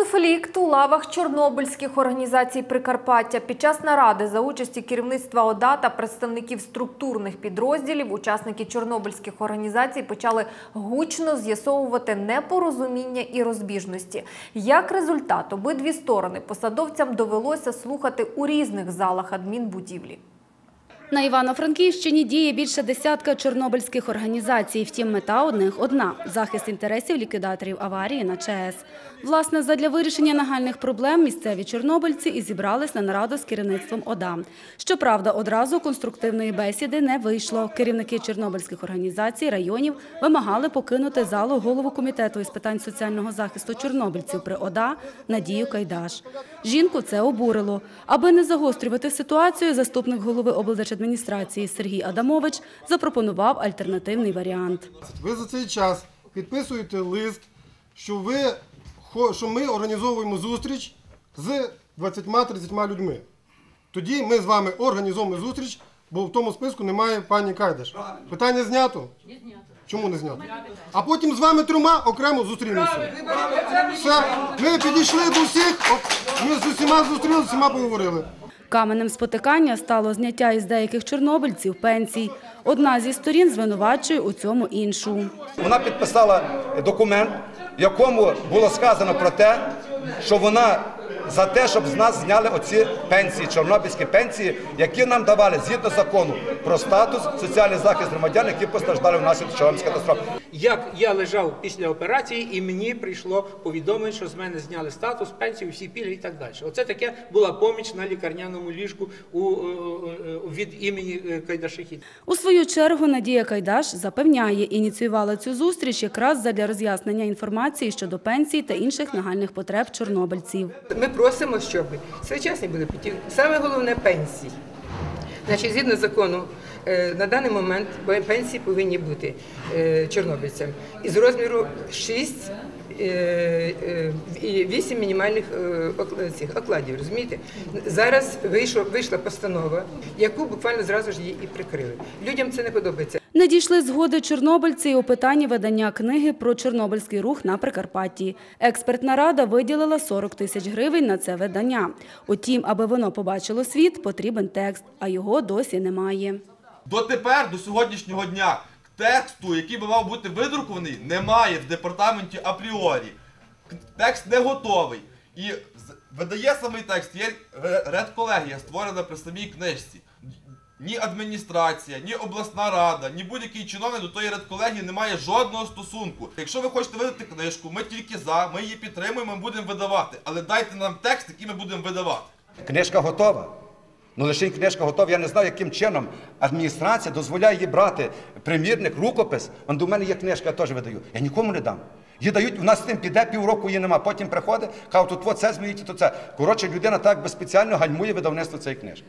Конфлікт у лавах чорнобильських організацій Прикарпаття під час наради за участі керівництва ОДА та представників структурних підрозділів учасники чорнобильських організацій почали гучно з'ясовувати непорозуміння і розбіжності. Як результат, обидві сторони посадовцям довелося слухати у різних залах адмінбудівлі. На Івано-Франківщині діє більше десятка чорнобильських організацій. Втім, мета одних одна – захист інтересів ліквідаторів аварії на ЧАЕС. Власне, задля вирішення нагальних проблем місцеві чорнобильці і зібрались на нараду з керівництвом ОДА. Щоправда, одразу конструктивної бесіди не вийшло. Керівники чорнобильських організацій районів вимагали покинути залу голову комітету із питань соціального захисту чорнобильців при ОДА Надію Кайдаш. Жінку це обурило. Аби не загострювати ситуацію, заступник голови облдержадміністрації Сергій Адамович запропонував альтернативний варіант. Ви за цей час підписуєте лист, що ви хо- що ми організовуємо зустріч з 20-30 людьми. Тоді ми з вами організовуємо зустріч, бо в тому списку немає пані Кайдаш. Питання знято? Не знято. Чому не знято? А потім з вами трьома окремо зустрінемося. Все, ми підійшли до всіх, ми з усіма зустрілися, з усіма поговорили. Каменем спотикання стало зняття із деяких чорнобильців пенсій. Одна зі сторін звинувачує у цьому іншу. Вона підписала документ, в якому було сказано про те, що вона за те, щоб з нас зняли оці пенсії, чорнобильські пенсії, які нам давали згідно закону про статус, соціальний захист громадян, які постраждали внаслідок Чорнобильської катастрофи. Як я лежав після операції, і мені прийшло повідомлення, що з мене зняли статус, пенсію, всі пільги і так далі. Оце таке була поміч на лікарняному ліжку у, е, е, від імені е, Кайдашихі. У свою чергу Надія Кайдаш запевняє, ініціювала цю зустріч якраз задля роз'яснення інформації щодо пенсій та інших нагальних потреб чорнобильців. Ми просимо, щоб своєчасні були платіжки. Саме головне пенсії. Значить, згідно закону, е, на даний момент пенсії повинні бути е, чорнобильцям із розміру 6 е, е, і 8 мінімальних цих окладів. Розумієте? Зараз вийшла постанова, яку буквально зразу ж її і прикрили. Людям це не подобається. Не дійшли згоди чорнобильці й у питанні видання книги про чорнобильський рух на Прикарпатті. Експертна рада виділила 40 тисяч гривень на це видання. Утім, аби воно побачило світ, потрібен текст, а його досі немає. Дотепер, до сьогоднішнього дня, тексту, який би мав бути видрукований, немає в департаменті апріорі. Текст не готовий. І видає самий текст, є редколегія, створена при самій книжці. Ні адміністрація, ні обласна рада, ні будь-який чиновник до тої редколегії не має жодного стосунку. Якщо ви хочете видати книжку, ми тільки за, ми її підтримуємо, ми будемо видавати. Але дайте нам текст, який ми будемо видавати. Книжка готова. Ну лише книжка готова. Я не знаю, яким чином адміністрація дозволяє їй брати примірник, рукопис. Он до мене є книжка, я теж видаю. Я нікому не дам. Її дають, у нас з тим піде півроку її нема. Потім приходить, каже, тут це зміють, то це. Коротше, людина так би спеціально гальмує видавництво цієї книжки.